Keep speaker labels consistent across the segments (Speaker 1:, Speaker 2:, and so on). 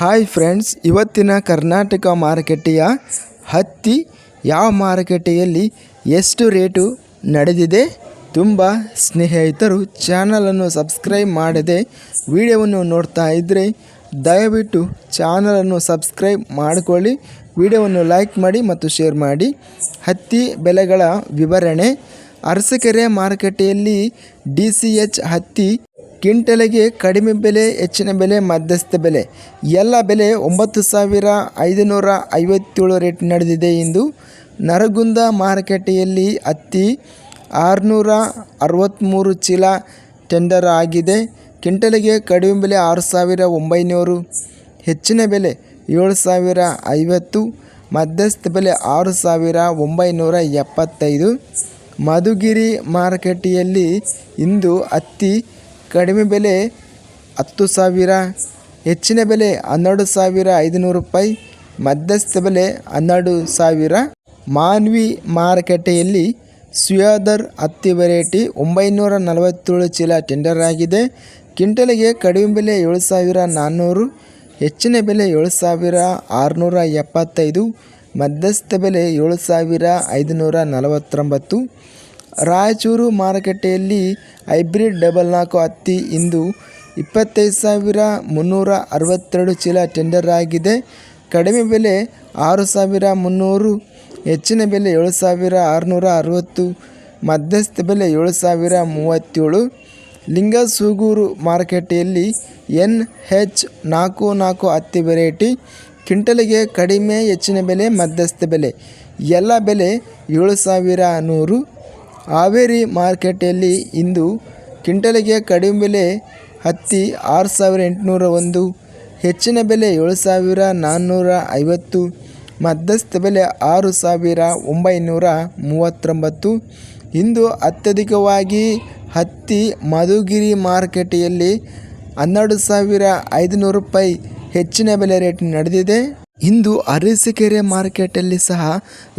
Speaker 1: Hi friends ಇವತ್ತಿನ ಕರ್ನಾಟಕ ಮಾರುಕಟ್ಟೆಯ ಹತ್ತಿ ಯಾವ ಮಾರುಕಟ್ಟೆಯಲ್ಲಿ ಎಷ್ಟು ರೇಟು ನಡೆದಿದೆ ತುಂಬ ಸ್ನೇಹಿತರು ಚಾನಲನ್ನು ಸಬ್ಸ್ಕ್ರೈಬ್ ಮಾಡದೆ ವಿಡಿಯೋವನ್ನು ನೋಡ್ತಾ ಇದ್ದರೆ ದಯವಿಟ್ಟು ಚಾನಲನ್ನು ಸಬ್ಸ್ಕ್ರೈಬ್ ಮಾಡಿಕೊಳ್ಳಿ, ವಿಡಿಯೋವನ್ನು ಲೈಕ್ ಮಾಡಿ ಮತ್ತು ಶೇರ್ ಮಾಡಿ. ಹತ್ತಿ ಬೆಲೆಗಳ ವಿವರಣೆ ಅರಸಕೆರೆ ಮಾರುಕಟ್ಟೆಯಲ್ಲಿ ಡಿ ಸಿ ಎಚ್ ಹತ್ತಿ ಕ್ವಿಂಟಲಿಗೆ ಕಡಿಮೆ ಬೆಲೆ, ಹೆಚ್ಚಿನ ಬೆಲೆ, ಮಧ್ಯಸ್ಥ ಬೆಲೆ. ಎಲ್ಲ ಬೆಲೆ ಒಂಬತ್ತು ಸಾವಿರ ಐದುನೂರ ಐವತ್ತೇಳು ರೇಟ್ ನಡೆದಿದೆ ಎಂದು ನರಗುಂದ ಮಾರುಕಟ್ಟೆಯಲ್ಲಿ ಹತ್ತಿ ಆರುನೂರ ಅರವತ್ತ್ಮೂರು ಚೀಲ ಟೆಂಡರ್ ಆಗಿದೆ. ಕ್ವಿಂಟಲಿಗೆ ಕಡಿಮೆ ಬೆಲೆ ಆರು ಸಾವಿರ ಒಂಬೈನೂರು, ಹೆಚ್ಚಿನ ಬೆಲೆ ಏಳು ಸಾವಿರ ಐವತ್ತು, ಮಧ್ಯಸ್ಥ ಬೆಲೆ ಆರು ಸಾವಿರ ಒಂಬೈನೂರ ಎಪ್ಪತ್ತೈದು. ಮಧುಗಿರಿ ಮಾರುಕಟ್ಟೆಯಲ್ಲಿ ಇಂದು ಹತ್ತಿ ಕಡಿಮೆ ಬೆಲೆ ಹತ್ತು ಸಾವಿರ, ಹೆಚ್ಚಿನ ಬೆಲೆ ಹನ್ನೆರಡು ಸಾವಿರ ಐದುನೂರು ರೂಪಾಯಿ, ಮಧ್ಯಸ್ಥ ಬೆಲೆ ಹನ್ನೆರಡು ಸಾವಿರ. ಮಾನ್ವಿ ಮಾರುಕಟ್ಟೆಯಲ್ಲಿ ಸುಯಾದರ್ ಹತ್ತಿ ವೆರೈಟಿ ಒಂಬೈನೂರ ನಲವತ್ತೇಳು ಚೀಲ ಟೆಂಡರ್ ಆಗಿದೆ. ಕ್ವಿಂಟಲಿಗೆ ಕಡಿಮೆ ಬೆಲೆ ಏಳು ಸಾವಿರ ನಾನ್ನೂರು, ಹೆಚ್ಚಿನ ಬೆಲೆ ಏಳು ಸಾವಿರ ಆರುನೂರ ಎಪ್ಪತ್ತೈದು ಮಧ್ಯಸ್ಥ ಬೆಲೆ ಏಳು ಸಾವಿರ ಐದುನೂರ ನಲವತ್ತೊಂಬತ್ತು. ರಾಯಚೂರು ಮಾರುಕಟ್ಟೆಯಲ್ಲಿ ಹೈಬ್ರಿಡ್ ಡಬಲ್ ನಾಲ್ಕು ಹತ್ತಿ ಇಂದು ಇಪ್ಪತ್ತೈದು ಸಾವಿರ ಮುನ್ನೂರ ಅರವತ್ತೆರಡು ಚೀಲ ಟೆಂಡರ್ ಆಗಿದೆ. ಕಡಿಮೆ ಬೆಲೆ ಆರು ಸಾವಿರ ಮುನ್ನೂರು, ಹೆಚ್ಚಿನ ಬೆಲೆ ಏಳು ಸಾವಿರ ಆರುನೂರ ಅರವತ್ತು, ಮಧ್ಯಸ್ಥ ಬೆಲೆ ಏಳು ಸಾವಿರ ಮೂವತ್ತೇಳು. ಲಿಂಗಸೂಗೂರು ಮಾರುಕಟ್ಟೆಯಲ್ಲಿ ಎನ್ ಹೆಚ್ ನಾಲ್ಕು ನಾಲ್ಕು ಹತ್ತಿ ವೆರೈಟಿ ಕ್ವಿಂಟಲಿಗೆ ಕಡಿಮೆ, ಹೆಚ್ಚಿನ ಬೆಲೆ, ಮಧ್ಯಸ್ಥ ಬೆಲೆ. ಎಲ್ಲ ಬೆಲೆ ಏಳು ಸಾವಿರ ನೂರು ಹಾವೇರಿ ಮಾರ್ಕೆಟಲ್ಲಿ ಇಂದು ಕ್ವಿಂಟಲಿಗೆ ಕಡಿಮೆ ಬೆಲೆ ಹತ್ತಿ ಆರು ಸಾವಿರ ಎಂಟುನೂರ ಒಂದು ಹೆಚ್ಚಿನ ಬೆಲೆ ಏಳು ಸಾವಿರ ನಾನ್ನೂರ ಐವತ್ತು ಮಧ್ಯಸ್ಥ ಬೆಲೆ ಆರು ಸಾವಿರ ಒಂಬೈನೂರ ಮೂವತ್ತೊಂಬತ್ತು ಇಂದು ಅತ್ಯಧಿಕವಾಗಿ ಹತ್ತಿ ಮಧುಗಿರಿ ಮಾರುಕಟ್ಟೆಯಲ್ಲಿ ಹನ್ನೆರಡು ಸಾವಿರ ಐದುನೂರು ರೂಪಾಯಿ. ಹೆಚ್ಚಿನ ಬೆಲೆ ರೇಟ್ ನಡೆದಿದೆ. ಇಂದು ಅರಸೀಕೆರೆ ಮಾರ್ಕೆಟಲ್ಲಿ ಸಹ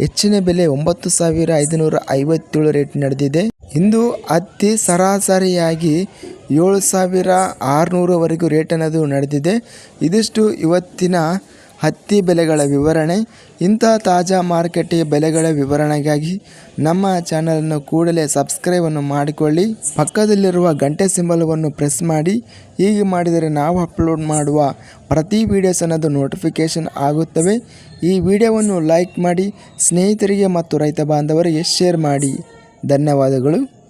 Speaker 1: ಹೆಚ್ಚಿನ ಬೆಲೆ ಒಂಬತ್ತು ಸಾವಿರ ಐದುನೂರ ಐವತ್ತೇಳು ರೇಟ್ ನಡೆದಿದೆ. ಇಂದು ಹತ್ತಿ ಸರಾಸರಿಯಾಗಿ ಏಳು ಸಾವಿರ ಆರುನೂರವರೆಗೂ ರೇಟ್ ಅನ್ನೋದು ನಡೆದಿದೆ. ಇದಿಷ್ಟು ಇವತ್ತಿನ ಹತ್ತಿ ಬೆಲೆಗಳ ವಿವರಣೆ ಇಂತಹ ತಾಜಾ ಮಾರುಕಟ್ಟೆ ಬೆಲೆಗಳ ವಿವರಣೆಗಾಗಿ ನಮ್ಮ ಚಾನಲನ್ನು ಕೂಡಲೇ ಸಬ್ಸ್ಕ್ರೈಬನ್ನು ಮಾಡಿಕೊಳ್ಳಿ. ಪಕ್ಕದಲ್ಲಿರುವ ಗಂಟೆ ಸಿಂಬಲವನ್ನು ಪ್ರೆಸ್ ಮಾಡಿ. ಹೀಗೆ ಮಾಡಿದರೆ ನಾವು ಅಪ್ಲೋಡ್ ಮಾಡುವ ಪ್ರತಿ ವೀಡಿಯೋಸ್ ಅನ್ನೋದು ನೋಟಿಫಿಕೇಷನ್ ಆಗುತ್ತವೆ. ಈ ವಿಡಿಯೋವನ್ನು ಲೈಕ್ ಮಾಡಿ, ಸ್ನೇಹಿತರಿಗೆ ಮತ್ತು ರೈತ ಬಾಂಧವರಿಗೆ ಶೇರ್ ಮಾಡಿ. ಧನ್ಯವಾದಗಳು.